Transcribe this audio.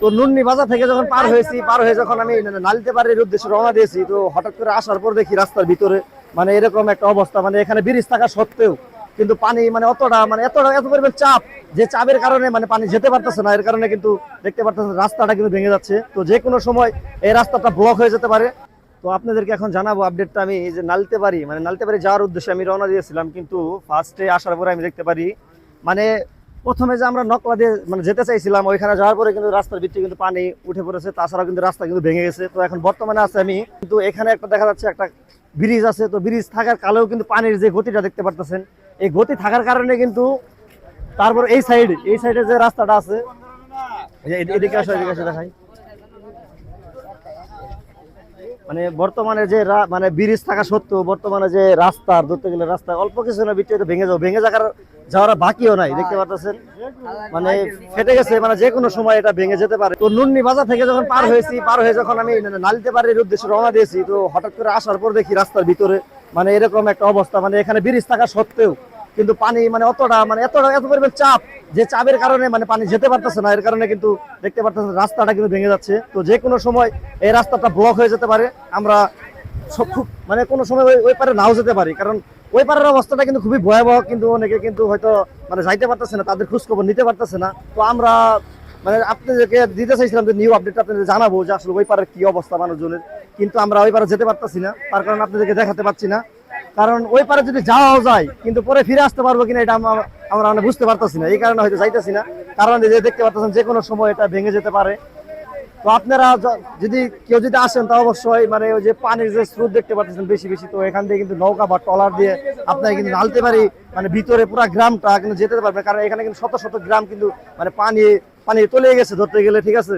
তো নুন্নি বাজার থেকে যখন পার হয়েছি, পার হয়ে যখন আমি নালিতে পাড়ির উদ্দেশ্যে রওনা দিয়েছি, তো হঠাৎ করে আসার পর দেখি রাস্তার ভিতরে মানে এরকম একটা অবস্থা। মানে এখানে ব্রিজ থাকা সত্ত্বেও কিন্তু পানি মানে অতটা মানে এতটা এত পরিমাণ চাপ যে চাপের কারণে মানে পানি যেতে পারতেছে না। এর কারণে কিন্তু দেখতে পারতেছেন রাস্তাটা কিন্তু ভেঙে যাচ্ছে। তো যে কোনো সময় এই রাস্তাটা ব্লক হয়ে যেতে পারে। তো আপনাদেরকে এখন জানাব আপডেটটা আমি এই যে নালতে পারি মানে নালতে পারি যাওয়ার উদ্দেশ্যে আমি রওনা দিয়েছিলাম, কিন্তু ফার্স্টে আসার পরে আমি দেখতে পারি মানে প্রথমে যে আমরা নকলা দিয়ে মানে যেতে চাইছিলাম, ওইখানে যাওয়ার পরে কিন্তু রাস্তার ভিত্তি কিন্তু পানি উঠে পড়েছে, তাছাড়াও কিন্তু রাস্তা কিন্তু ভেঙে গেছে। তো এখন বর্তমানে আছে আমি, কিন্তু এখানে একটা দেখা যাচ্ছে একটা ব্রিজ আছে, তো ব্রিজ থাকার কালেও কিন্তু পানির যে গতিটা দেখতে পারতেছেন, এই গতি থাকার কারণে কিন্তু তারপর এই সাইড এই সাইডে যে রাস্তাটা আছে এদিকে আসো এদিকে আসো, দেখাই। মানে বর্তমানে যে মানে ব্রিজ থাকা সত্ত্বেও বর্তমানে যে রাস্তা ধরতে গেলে রাস্তা অল্প কিছু না তো ভেঙে যাও ভেঙে যাওয়ার যাওয়ার বাকিও নাই দেখতে পাচ্ছেন মানে ফেটে গেছে মানে যে কোনো সময় এটা ভেঙে যেতে পারে। তো নুন্নি বাজার থেকে যখন পার হয়েছি পার হয়ে যখন আমি নালিতে পাড়ির উদ্দেশ্যে রওনা দিয়েছি তো হঠাৎ করে আসার পর দেখি রাস্তার ভিতরে মানে এরকম একটা অবস্থা। মানে এখানে ব্রিজ থাকা সত্ত্বেও কিন্তু পানি মানে অতটা মানে এতটা, এত পরিমাণ চাপ যে চাপের কারণে মানে পানি যেতে পারতেছে না। এর কারণে কিন্তু দেখতে পারতেছে রাস্তাটা কিন্তু ভেঙে যাচ্ছে। তো যে কোনো সময় এই রাস্তাটা ব্লক হয়ে যেতে পারে। আমরা সব খুব মানে কোনো সময় ওই পারে নাও যেতে পারি। কারণ ওই পারের অবস্থাটা কিন্তু খুবই ভয়াবহ। কিন্তু অনেকে কিন্তু হয়তো মানে যাইতে পারতেছে না, তাদের খোঁজ খবর নিতে পারতেছে না। তো আমরা মানে আপনাদেরকে দিতে চাইছিলাম যে নিউ আপডেট আপনাদের জানাব যে আসলে ওই পারের কি অবস্থা মানুষজনের। কিন্তু আমরা ওই পারে যেতে পারতেছি না। তার কারণে আপনাদেরকে দেখাতে পারছি না। কারণ ওই পারে যদি যাওয়াও যায়, কিন্তু পরে ফিরে আসতে পারব কিনা এটা আমরা- মানে বুঝতে পারতেছি না। এই কারণে হয়তো যাইতেছি না। কারণ যে দেখতে পারতেছেন যে কোনো সময় এটা ভেঙে যেতে পারে। তো আপনারা যদি কেউ যদি আসেন, তা অবশ্যই মানে ওই যে পানির যে স্রোত দেখতে পাচ্ছেন বেশি বেশি, তো এখান থেকে কিন্তু নৌকা বা ট্রলার দিয়ে আপনারা কিন্তু নালতে পারি। মানে ভিতরে পুরো গ্রামটা কিন্তু যেতে পারবে। কারণ এখানে কিন্তু শত শত গ্রাম কিন্তু মানে পানি পানি তলিয়ে গেছে ধরতে গেলে, ঠিক আছে?